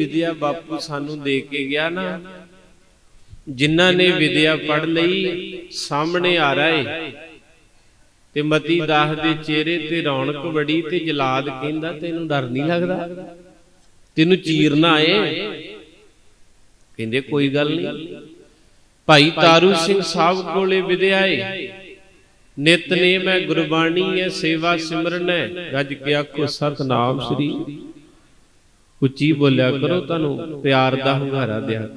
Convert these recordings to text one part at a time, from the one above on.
ਵਿਦਿਆ ਬਾਪੂ ਸਾਨੂੰ ਦੇ ਕੇ ਗਿਆ ਨਾ। ਜਿਨ੍ਹਾਂ ਨੇ ਵਿਦਿਆ ਪੜ ਲਈ, ਸਾਹਮਣੇ ਆ ਰਹੇ। ਤੇ ਮਤੀ ਦਾਸ ਦੇ ਚਿਹਰੇ ਤੇ ਰੌਣਕ ਬੜੀ ਤੇ ਜਲਾਦ ਕਹਿੰਦਾ, ਤੈਨੂੰ ਡਰ ਨਹੀਂ ਲੱਗਦਾ? ਤੈਨੂੰ ਚੀਰਨਾ ਏ ਕਹਿੰਦੇ, ਕੋਈ ਗੱਲ ਨਹੀਂ। ਭਾਈ ਤਾਰੂ ਸਿੰਘ ਸਾਹਿਬ ਕੋਲੇ ਵਿਦਿਆ ਏ। ਨਿਤਨੇਮ ਹੈ ਗੁਰਬਾਣੀ ਹੈ ਸੇਵਾ ਸਿਮਰਨ ਹੈ ਰੱਜ ਕੇ ਆਖੋ, ਸਤਨਾਮ ਸ੍ਰੀ ਉੱਚੀ ਬੋਲਿਆ ਕਰੋ ਤੁਹਾਨੂੰ ਪਿਆਰ ਦਾ ਹੁੰਗਾਰਾ ਦਿਆ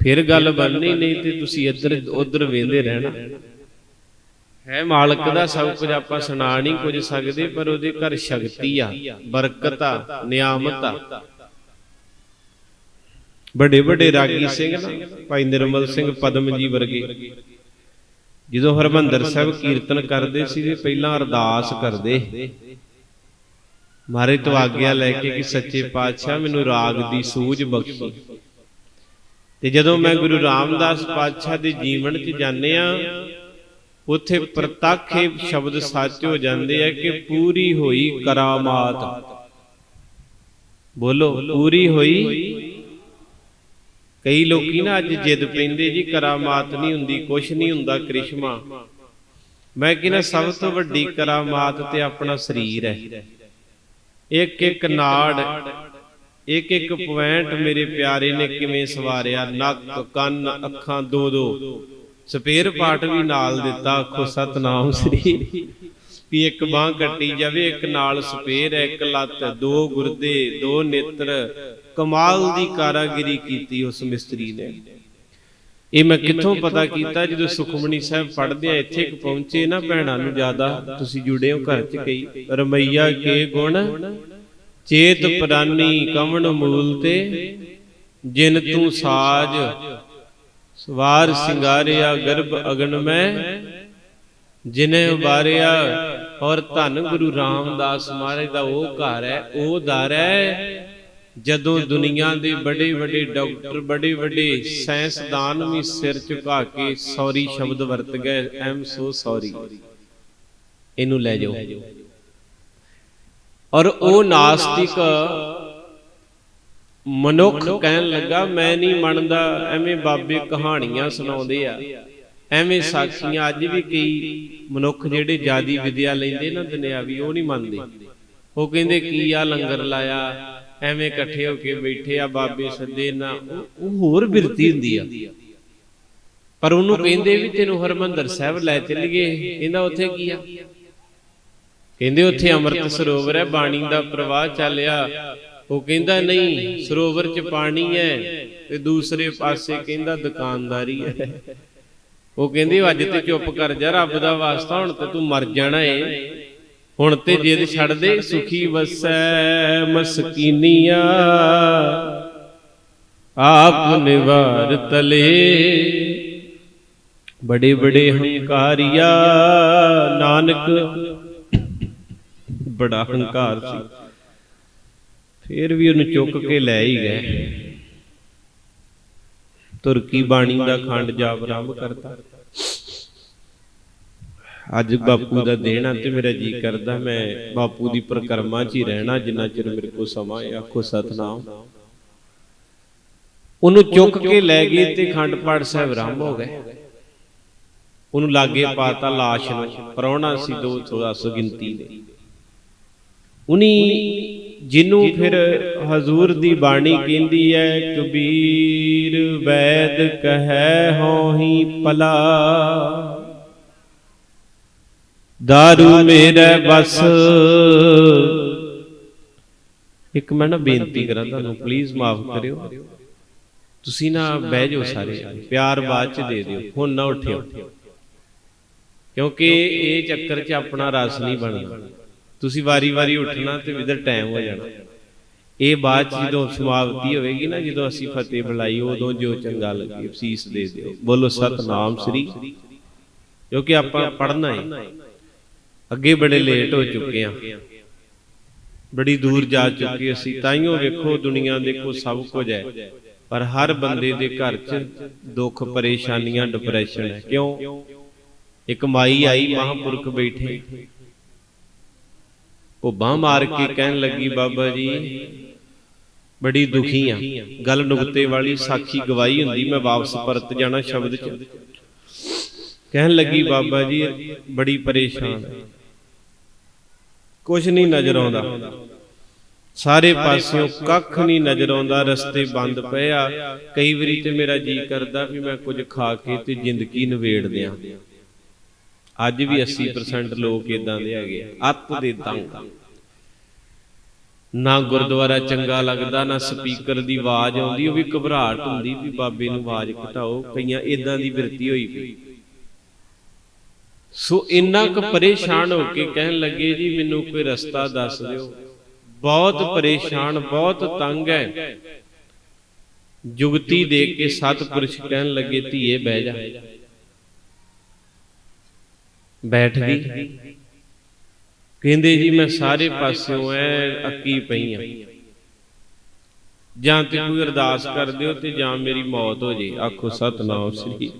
ਫਿਰ ਗੱਲ ਬਣਨੀ ਨਹੀਂ ਤੇ ਤੁਸੀਂ ਇੱਧਰ ਉੱਧਰ ਵੇਂਦੇ ਰਹਿਣਾ। ਹੈ ਮਾਲਕ ਦਾ ਸਭ ਕੁਝ ਆਪਾਂ ਸੁਣਾ ਨਹੀਂ ਕੁਝ ਸਕਦੇ ਪਰ ਉਹਦੇ ਘਰ ਸ਼ਕਤੀ ਆ ਬਰਕਤ ਆ ਨਿਆਮਤ ਆ। ਵੱਡੇ ਵੱਡੇ ਰਾਗੀ ਸਿੰਘ ਨਾ ਭਾਈ ਨਿਰਮਲ ਸਿੰਘ ਪਦਮ ਜੀ ਵਰਗੇ। ਜਦੋਂ ਹਰਮੰਦਰ ਸਾਹਿਬ ਕੀਰਤਨ ਕਰਦੇ ਸੀ ਤੇ ਪਹਿਲਾਂ ਅਰਦਾਸ ਕਰਦੇ। ਮਾਰੇ ਤੋਂ ਆਗਿਆ ਲੈ ਕੇ ਕਿ ਸੱਚੇ ਪਾਤਸ਼ਾਹ ਮੈਨੂੰ ਰਾਗ ਦੀ ਸੂਝ ਬਖਸ਼ੀ। ਤੇ ਜਦੋਂ ਮੈਂ ਗੁਰੂ ਰਾਮਦਾਸ ਪਾਤਸ਼ਾਹ ਦੇ ਜੀਵਨ 'ਚ ਜਾਣਿਆ ਉੱਥੇ ਪ੍ਰਤੱਖ ਇਹ ਸ਼ਬਦ ਸੱਚ ਹੋ ਜਾਂਦੇ ਆ ਕਿ ਪੂਰੀ ਹੋਈ ਕਰਾਮਾਤ। ਬੋਲੋ, ਪੂਰੀ ਹੋਈ? ਕਈ ਲੋਕੀ ਨਾ ਅੱਜ ਜਿੱਦ ਪੈਂਦੇ ਜੀ, ਕਰਾਮਾਤ ਨਹੀਂ ਹੁੰਦੀ, ਕੁਛ ਨਹੀਂ ਹੁੰਦਾ ਕ੍ਰਿਸ਼ਮਾ। ਮੈਂ ਕਹਿੰਦਾ ਸਭ ਤੋਂ ਵੱਡੀ ਕਰਾਮਾਤ ਤੇ ਆਪਣਾ ਸਰੀਰ ਹੈ। ਇੱਕ ਇੱਕ ਨਾੜ ਇੱਕ ਇੱਕ ਪੁਆਇੰਟ ਮੇਰੇ ਪਿਆਰੇ ਨੇ ਕਿਵੇਂ ਸਵਾਰਿਆ? ਨੱਕ, ਕੰਨ, ਅੱਖਾਂ ਦੋ ਦੋ ਸਪੇਅਰ ਪਾਰਟ ਵੀ ਨਾਲ ਦਿੱਤਾ, ਆਖੋ ਸਤਨਾਮ ਸ੍ਰੀ। ਵੀ ਇੱਕ ਬਾਹ ਕੱਟੀ ਜਾਵੇ, ਇੱਕ ਨਾਲ ਸਪੇਅਰ ਹੈ ਇੱਕ ਲੱਤ, ਦੋ ਗੁਰਦੇ, ਦੋ ਨੇਤਰ। ਕਮਾਲ ਦੀ ਕਾਰਾਗਰੀ ਕੀਤੀ ਉਸ ਮਿਸਤਰੀ ਨੇ। ਇਹ ਮੈਂ ਕਿੱਥੋਂ ਪਤਾ ਕੀਤਾ ਜਦੋਂ ਸੁਖਮਣੀ ਸਾਹਿਬ ਪੜ੍ਹਦੇ ਆ, ਇੱਥੇ ਕਿ ਪਹੁੰਚੇ ਨਾ ਭੈਣਾਂ ਨੂੰ ਜ਼ਿਆਦਾ, ਤੁਸੀਂ ਜੁੜੇ ਹੋ ਘਰ 'ਚ ਕਈ, ਰਮਈਆ ਕੇ ਗੁਣ, ਚੇਤ ਪ੍ਰਾਨੀ ਕਵਣ ਮੂਲ ਤੇ, ਜਿਨ ਤੂੰ ਸਾਜ, ਸਵਾਰ ਸਿੰਗਾਰਿਆ ਗਰਭ ਅਗਨ ਮੈਂ, ਜਿਨੇ ਉਬਾਰਿਆ ਔਰ ਧੰਨ ਗੁਰੂ ਰਾਮਦਾਸ ਮਹਾਰਾਜ ਦਾ ਉਹ ਘਰ ਹੈ, ਉਹ ਦਰ ਹੈ। ਜਦੋਂ ਦੁਨੀਆ ਦੇ ਬੜੇ ਵੱਡੇ ਡਾਕਟਰ ਬੜੇ ਵੱਡੇ ਸਾਇੰਸਦਾਨ ਵੀ ਸਿਰ ਝੁਕਾ ਕੇ ਸੌਰੀ ਸ਼ਬਦ ਵਰਤ ਗਏ ਐਮ ਸੋ ਸੌਰੀ ਇਹਨੂੰ ਲੈ ਜਾਓ। ਔਰ ਉਹ ਨਾਸਤਿਕ ਮਨੁੱਖ ਕਹਿਣ ਲੱਗਾ, ਮੈਂ ਨਹੀਂ ਮੰਨਦਾ, ਐਵੇਂ ਬਾਬੇ ਕਹਾਣੀਆਂ ਸੁਣਾਉਂਦੇ ਆ। ਐਵੇਂ ਸਾਖੀਆਂ, ਅੱਜ ਵੀ ਕਈ ਮਨੁੱਖ ਜਿਹੜੇ ਜਿਆਦੀ ਵਿਦਿਆ ਲੈਂਦੇ ਨਾ ਦੁਨਿਆਵੀ, ਉਹ ਨਹੀਂ ਮੰਨਦੇ। ਉਹ ਕਹਿੰਦੇ, ਕੀ ਆ ਲੰਗਰ ਲਾਇਆ? ਐਵੇਂ ਇਕੱਠੇ ਹੋ ਕੇ ਬੈਠੇ ਆ ਬਾਬੇ ਸੱਦੇ ਨਾ ਉਹ- ਹੋਰ ਬਿਰਤੀ ਹੁੰਦੀ ਆ। ਪਰ ਉਹਨੂੰ ਕਹਿੰਦੇ ਵੀ ਤੈਨੂੰ ਹਰਮੰਦਰ ਸਾਹਿਬ ਲੈ ਚੱਲੀਏ ਕਹਿੰਦਾ ਉੱਥੇ ਕੀ ਆ? ਕਹਿੰਦੇ ਉੱਥੇ ਅੰਮ੍ਰਿਤ ਸਰੋਵਰ ਹੈ ਬਾਣੀ ਦਾ ਪ੍ਰਵਾਹ ਚੱਲਿਆ ਉਹ ਕਹਿੰਦਾ ਨਹੀਂ ਸਰੋਵਰ 'ਚ ਪਾਣੀ ਹੈ ਤੇ ਦੂਸਰੇ ਪਾਸੇ ਕਹਿੰਦਾ ਦੁਕਾਨਦਾਰੀ ਹੈ। ਉਹ ਕਹਿੰਦੇ ਅੱਜ ਤੇ ਚੁੱਪ ਕਰ ਜਾ ਰੱਬ ਦਾ ਵਾਸਤਾ ਹੁਣ ਤੇ ਤੂੰ ਮਰ ਜਾਣਾ ਏ। ਹੁਣ ਤੇ ਜਿੱਦ ਛੱਡ ਦੇ ਸੁਖੀ ਵਸੈ ਮਸਕੀਨੀਆਂ। ਆਪ ਨਿਵਾਰ ਤਲੇ। ਬੜੇ ਬੜੇ ਹੰਕਾਰੀਆ। ਨਾਨਕ। ਬੜਾ ਹੰਕਾਰ ਸੀ। ਫੇਰ ਵੀ ਉਹਨੂੰ ਚੁੱਕ ਕੇ ਲੈ ਹੀ ਗਏ। ਤੁਰਕੀ ਬਾਣੀ ਦਾ ਖੰਡ ਜਾਪ ਆਰੰਭ ਕਰਤਾ। ਅੱਜ ਬਾਪੂ ਦਾ ਦੇਣਾ ਤੇ ਮੇਰਾ ਜੀ ਕਰਦਾ, ਮੈਂ ਬਾਪੂ ਦੀ ਪ੍ਰਕਰਮਾ 'ਚ ਹੀ ਰਹਿਣਾ, ਜਿੰਨਾ ਚਿਰ ਮੇਰੇ ਕੋਲ ਸਮਾਂ ਹੈ, ਆਖੋ ਸਤਨਾਮ। ਉਹਨੂੰ ਚੁੱਕ ਕੇ ਲੈ ਗਏ ਤੇ ਖੰਡ ਪਾਠ ਸਾਹਿਬ ਆਰੰਭ ਹੋ ਗਏ। ਉਹਨੂੰ ਲਾਗੇ ਪਾਤਾ ਲਾਸ਼ ਨੂੰ ਪਰੌਣਾ ਸੀ 210 ਗਿਣਤੀ ਦੇ। ਉਨੀ ਜਿਹਨੂੰ ਫਿਰ ਹਜ਼ੂਰ ਦੀ ਬਾਣੀ ਕਹਿੰਦੀ ਹੈ ਕਬੀਰ ਵੈਦ ਕਹੈ ਹੋਹੀ ਪਲਾ ਦਾਰੂ ਮੇਰੇ ਬਸ ਇੱਕ ਮੈਂ ਨਾ ਬੇਨਤੀ ਕਰਾਂ ਤੁਹਾਨੂੰ ਪਲੀਜ਼ ਮਾਫ ਕਰਿਓ ਤੁਸੀਂ ਨਾ ਬਹਿ ਜਾਓ ਸਾਰੇ ਪਿਆਰ ਬਾਅਦ ਚ ਦੇ ਦਿਓ ਹੁਣ ਨਾ ਉੱਠਿਓ ਕਿਉਂਕਿ ਇਹ ਚੱਕਰ 'ਚ ਆਪਣਾ ਰਸ ਨਹੀਂ ਬਣਦਾ ਤੁਸੀਂ ਵਾਰੀ-ਵਾਰੀ ਉੱਠਣਾ ਤੇ ਵਿਦਰ ਟਾਈਮ ਹੋ ਜਾਣਾ ਇਹ ਬਾਅਦ 'ਚ ਜਦੋਂ ਸਮਾਪਤੀ ਹੋਵੇਗੀ ਨਾ ਜਦੋਂ ਅਸੀਂ ਫਤਿਹ ਬੁਲਾਈ ਉਦੋਂ ਜੋ ਚੰਗਾ ਲੱਗੇ ਅਫਸੀਸ ਦੇ ਦਿਓ ਬੋਲੋ ਸਤਨਾਮ ਸ੍ਰੀ ਕਿਉਂਕਿ ਆਪਾਂ ਪੜਨਾ ਹੈ ਅੱਗੇ ਬੜੇ ਲੇਟ ਹੋ ਚੁੱਕੇ ਆ ਬੜੀ ਦੂਰ ਜਾ ਚੁੱਕੇ ਅਸੀਂ ਤਾਈਓ ਵੇਖੋ ਦੁਨੀਆ ਦੇ ਕੋ ਸਭ ਕੁਝ ਹੈ। ਪਰ ਹਰ ਬੰਦੇ ਦੇ ਘਰ 'ਚ ਦੁੱਖ, ਪਰੇਸ਼ਾਨੀਆਂ ਡਿਪਰੈਸ਼ਨ ਹੈ। ਕਿਉਂ? ਇੱਕ ਮਾਈ ਆਈ ਮਹਾਂਪੁਰਖ ਬੈਠੇ। ਉਹ ਬਾਹ ਮਾਰ ਕੇ ਕਹਿਣ ਲੱਗੀ, ਬਾਬਾ ਜੀ, ਬੜੀ ਦੁਖੀ ਆ ਗੱਲ ਨੁਕਤੇ ਵਾਲੀ ਸਾਖੀ ਗਵਾਹੀ ਹੁੰਦੀ, ਮੈਂ ਵਾਪਸ ਪਰਤ ਜਾਣਾ ਸ਼ਬਦ ਚ। ਕਹਿਣ ਲੱਗੀ, ਬਾਬਾ ਜੀ, ਬੜੀ ਪਰੇਸ਼ਾਨ ਕੁਝ ਨਹੀਂ ਨਜ਼ਰ ਆਉਂਦਾ। ਸਾਰੇ ਪਾਸਿਓਂ ਕੱਖ ਨਹੀਂ ਨਜ਼ਰ ਆਉਂਦਾ ਰਸਤੇ ਬੰਦ ਪਏ ਆ। ਕਈ ਵਾਰੀ ਤੇ ਮੇਰਾ ਜੀ ਕਰਦਾ ਵੀ ਮੈਂ ਕੁਝ ਖਾ ਕੇ ਤੇ ਜ਼ਿੰਦਗੀ ਨਵੇੜ ਦਿਆਂ। ਅੱਜ ਵੀ 80% ਲੋਕ ਇਦਾਂ ਦੇ ਹੈਗੇ ਅੱਤ ਦੇ ਤੰਗ ਨਾ ਗੁਰਦੁਆਰਾ ਚੰਗਾ ਲੱਗਦਾ ਨਾ ਸਪੀਕਰ ਦੀ ਆਵਾਜ਼ ਆਉਂਦੀ ਉਹ ਵੀ ਘਬਰਾਹਟ ਹੁੰਦੀ ਵੀ ਬਾਬੇ ਨੂੰ ਆਵਾਜ਼ ਘਟਾਓ। ਕਈਆਂ ਇਦਾਂ ਦੀ ਬਿਰਤੀ ਹੋਈ ਪਈ ਸੋ ਇੰਨਾ ਕੁ ਪਰੇਸ਼ਾਨ ਹੋ ਕੇ ਕਹਿਣ ਲੱਗੇ, ਜੀ, ਮੈਨੂੰ ਕੋਈ ਰਸਤਾ ਦੱਸ ਦਿਓ। ਬਹੁਤ ਪਰੇਸ਼ਾਨ, ਬਹੁਤ ਤੰਗ ਹੈ। ਜੁਗਤੀ ਦੇ ਕੇ ਸਤਪੁਰਸ਼ ਕਹਿਣ ਲੱਗੇ, ਧੀਏ, ਬਹਿ ਜਾ। ਬੈਠ ਗਈ। ਕਹਿੰਦੇ, ਜੀ, ਮੈਂ ਸਾਰੇ ਪਾਸਿਓਂ ਐ ਅੱਕੀ ਪਈ ਆ। ਜਾਂ ਤੇ ਕੋਈ ਅਰਦਾਸ ਕਰ ਦਿਓ ਤੇ ਜਾਂ ਮੇਰੀ ਮੌਤ ਹੋ ਜੇ। ਆਖੋ, ਸਤਨਾਮ ਸ੍ਰੀ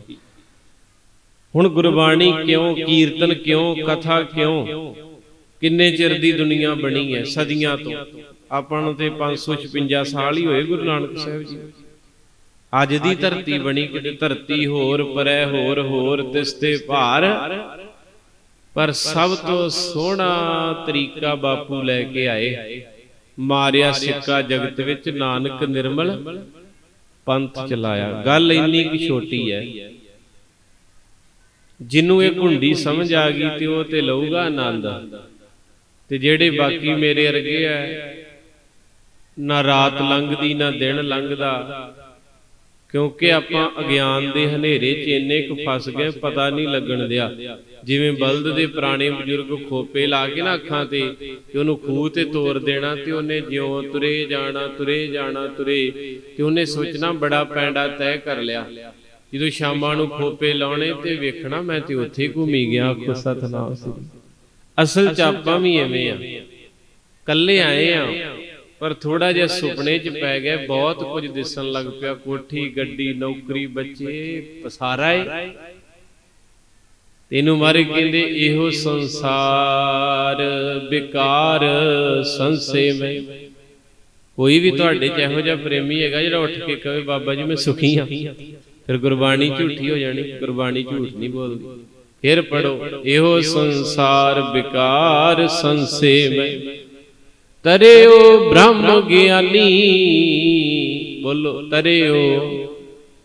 ਹੁਣ ਗੁਰਬਾਣੀ ਕਿਉਂ, ਕੀਰਤਨ ਕਿਉਂ, ਕਥਾ ਕਿਉਂ? ਕਿੰਨੇ ਚਿਰ ਦੀ ਦੁਨੀਆ ਬਣੀ ਹੈ ਸਦੀਆਂ ਤੋਂ? ਆਪਾਂ ਨੂੰ ਤੇ 556 ਸਾਲ ਹੀ ਹੋਏ ਗੁਰੂ ਨਾਨਕ ਸਾਹਿਬ ਜੀ। ਅੱਜ ਦੀ ਧਰਤੀ ਬਣੀ ਕਿਤੇ, ਧਰਤੀ ਹੋਰ, ਪਰੈ ਹੋਰ ਹੋਰ, ਤਿਸ ਭਾਰ। ਪਰ ਸਭ ਤੋਂ ਸੋਹਣਾ ਤਰੀਕਾ ਬਾਪੂ ਲੈ ਕੇ ਆਏ। ਮਾਰਿਆ ਸਿੱਕਾ ਜਗਤ ਵਿੱਚ ਨਾਨਕ ਨਿਰਮਲ ਪੰਥ ਚਲਾਇਆ। ਗੱਲ ਇੰਨੀ ਕਿ ਛੋਟੀ ਹੈ ਜਿਹਨੂੰ ਇਹ ਘੁੰਡੀ ਸਮਝ ਆ ਗਈ ਤੇ ਉਹ ਤੇ ਲਊਗਾ ਆਨੰਦ। ਤੇ ਜਿਹੜੇ ਬਾਕੀ ਮੇਰੇ ਵਰਗੇ ਆ ਨਾ ਰਾਤ ਲੰਘਦੀ ਨਾ ਦਿਨ ਲੰਘਦਾ। ਕਿਉਂਕਿ ਆਪਾਂ ਅਗਿਆਨ ਦੇ ਹਨੇਰੇ 'ਚ ਇੰਨੇ ਕੁ ਫਸ ਗਏ ਪਤਾ ਨਹੀਂ ਲੱਗਣ ਦਿਆ। ਜਿਵੇਂ ਬਲਦ ਦੇ ਪੁਰਾਣੇ ਬਜ਼ੁਰਗ ਖੋਪੇ ਲਾ ਕੇ ਨਾ ਅੱਖਾਂ ਤੇ ਤੇ ਉਹਨੂੰ ਖੂਹ ਤੇ ਤੋੜ ਦੇਣਾ ਤੇ ਉਹਨੇ ਜਿਉਂ ਤੁਰੇ ਜਾਣਾ ਤੁਰੇ ਜਾਣਾ ਤੁਰੇ। ਤੇ ਉਹਨੇ ਸੋਚਣਾ ਬੜਾ ਪੈਂਡਾ ਤੈਅ ਕਰ ਲਿਆ। ਜਦੋਂ ਸ਼ਾਮਾਂ ਨੂੰ ਖੋਪੇ ਲਾਉਣੇ ਤੇ ਵੇਖਣਾ, ਮੈਂ ਤੇ ਉੱਥੇ ਘੁੰਮੀ ਗਿਆ, ਆਖੋ, ਸਤਨਾਮ ਸ੍ਰੀ ਅਸਲ ਚ ਆਪਾਂ ਵੀ ਐਵੇਂ ਆ। ਕੱਲੇ ਆਏ ਆ, ਪਰ ਥੋੜਾ ਜਿਹਾ ਸੁਪਨੇ 'ਚ ਪੈ ਗਏ ਬਹੁਤ ਕੁਝ ਦਿਸਣ ਲੱਗ ਪਿਆ, ਕੋਠੀ, ਗੱਡੀ, ਨੌਕਰੀ, ਬੱਚੇ, ਪਸਾਰਾ ਏ। ਤੈਨੂੰ ਮਾਰੇ ਕਹਿੰਦੇ, ਇਹੋ ਸੰਸਾਰ ਵਿਕਾਰ ਸੰਸੇ ਮੈਂ। ਕੋਈ ਵੀ ਤੁਹਾਡੇ ਚ ਇਹੋ ਜਿਹਾ ਪ੍ਰੇਮੀ ਹੈਗਾ, ਜਿਹੜਾ ਉੱਠ ਕੇ ਕਹੇ, ਬਾਬਾ ਜੀ, ਮੈਂ ਸੁਖੀ ਹਾਂ ਫਿਰ ਗੁਰਬਾਣੀ ਝੂਠੀ ਹੋ ਜਾਣੀ, ਗੁਰਬਾਣੀ ਝੂਠ ਨਹੀਂ ਬੋਲਦੀ। ਫਿਰ ਪੜੋ ਇਹੋ ਸੰਸਾਰ ਵਿਕਾਰ ਸੰਸੇ ਮੈਂ ਤਰਿਓ ਬ੍ਰਹਮ ਗਿਆਨੀ, ਬੋਲੋ, ਤਰਿਓ